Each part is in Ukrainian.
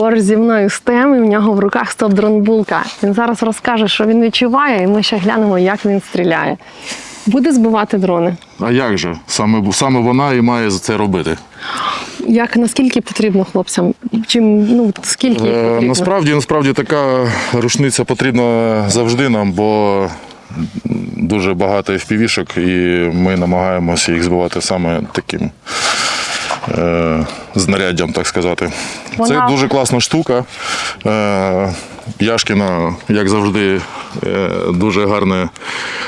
Поруч зі мною стем, і в нього в руках стоп-дрон булка. Він зараз розкаже, що він відчуває, і ми ще глянемо, як він стріляє. Буде збивати дрони. А як же? Саме, саме вона і має це робити. Як наскільки потрібно хлопцям? Чим ну скільки їх Е, насправді, насправді така рушниця потрібна завжди нам, бо дуже багато FPV-шок, і ми намагаємося їх збивати саме таким е, знаряддям, так сказати. Вона- Це дуже класна штука. Е, Яшкіна, як завжди, е, дуже гарне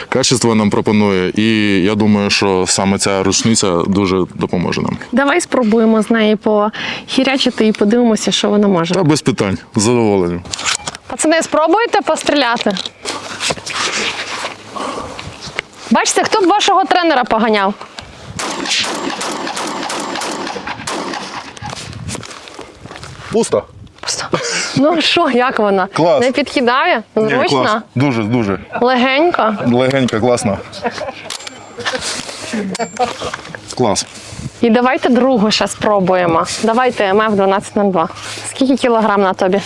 качество нам пропонує. І я думаю, що саме ця рушниця дуже допоможе нам. Давай спробуємо з неї похірячити і подивимося, що вона може. Та без питань, з задоволенням. Пацани, спробуйте постріляти. Бачите, хто б вашого тренера поганяв? Пусто. Пусто. Ну що, як вона? Клас. Не підкидає? Ні, Зручно? клас. Дуже, дуже. Легенько? Легенько, класно. Клас. І давайте другу ще спробуємо. Давайте МФ 1202. Скільки кілограм на тобі?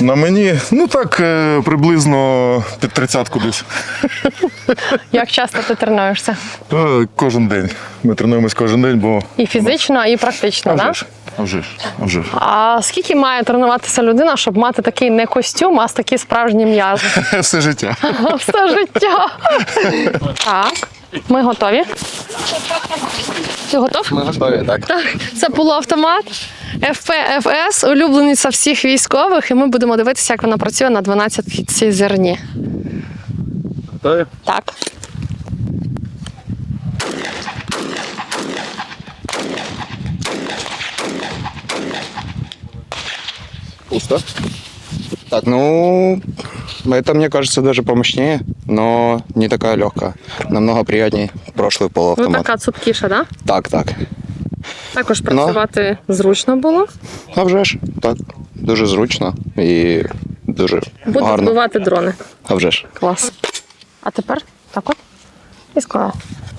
На мені, ну так, е, приблизно під тридцятку десь. Як часто ти тренуєшся? Е, Кожен день. Ми тренуємось кожен день, бо І фізично, і практично, так? А вже ж, а вже ж. А скільки має тренуватися людина, щоб мати такий не костюм, а такі справжні м'язи? Все життя. Все життя. Так, ми готові. Ти готов? Ми готові, так. Так, це полуавтомат. ФПФС, улюблениця всіх військових, і ми будемо дивитися, як вона працює на 12 зерні. Готові? Так. Пусто. Так, ну, это, мне кажется, даже помощнее, но не такая легкая. Намного приятнее прошлый Ну така цупкіша, так? Да? Так, так. Також працювати зручно було. А вже ж, так. Дуже зручно і дуже Буду гарно. збивати дрони. А вже ж. Клас. А тепер так от. І склала.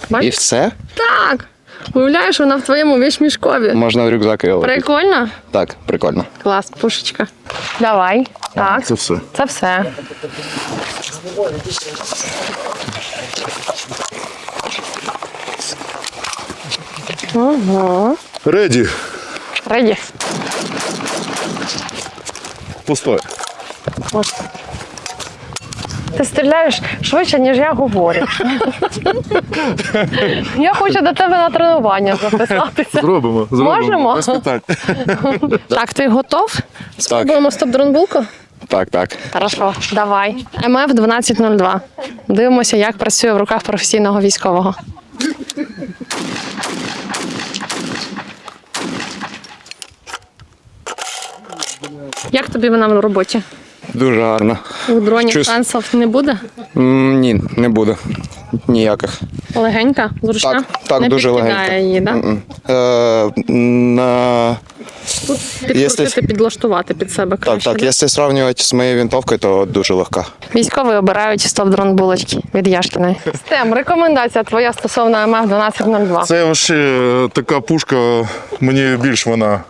І Бачиш? все? Так. Уявляєш, вона в твоєму вішмішкові. Можна в рюкзак його. лепити. Прикольно? Так, прикольно. Клас, пушечка. Давай. Так. Це все. Це все. Угу. Реді. Реді. Пустой. Ти стріляєш швидше, ніж я говорю. я хочу до тебе на тренування записатися. Зробимо. зробимо. Можемо? Без питань. Так, ти готов? Спробуємо стоп-дронбулку? Так, так. Хорошо, давай. МФ 1202. Дивимося, як працює в руках професійного військового. Як тобі вона в роботі? Дуже гарно. У дроні Чувс- шансів не буде? М, Ні, не буде. Ніяких. Легенька, зручна? Так, так, не дуже підкидає легенько. її, да? М-м. Е, на... Підкрутити, Якщо- підлаштувати під себе Так, краще. так. да? Якщо сравнювати з моєю винтовкою, то дуже легка. Військові обирають стоп-дрон булочки від Яшкіної. Стем, рекомендація твоя стосовно МФ 1202. Це вообще така пушка, мені більш вона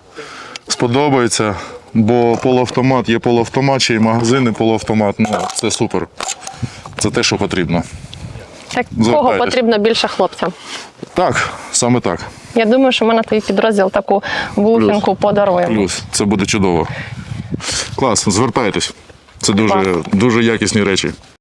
сподобається, бо полуавтомат є полуавтомат, ще й магазини полуавтомат. Ну, це супер. Це те, що потрібно. Так, кого Звертайтесь. потрібно більше хлопцям? Так, саме так. Я думаю, що ми на твій підрозділ таку вухінку подаруємо. Плюс, це буде чудово. Клас, звертайтесь. Це дуже, дуже якісні речі.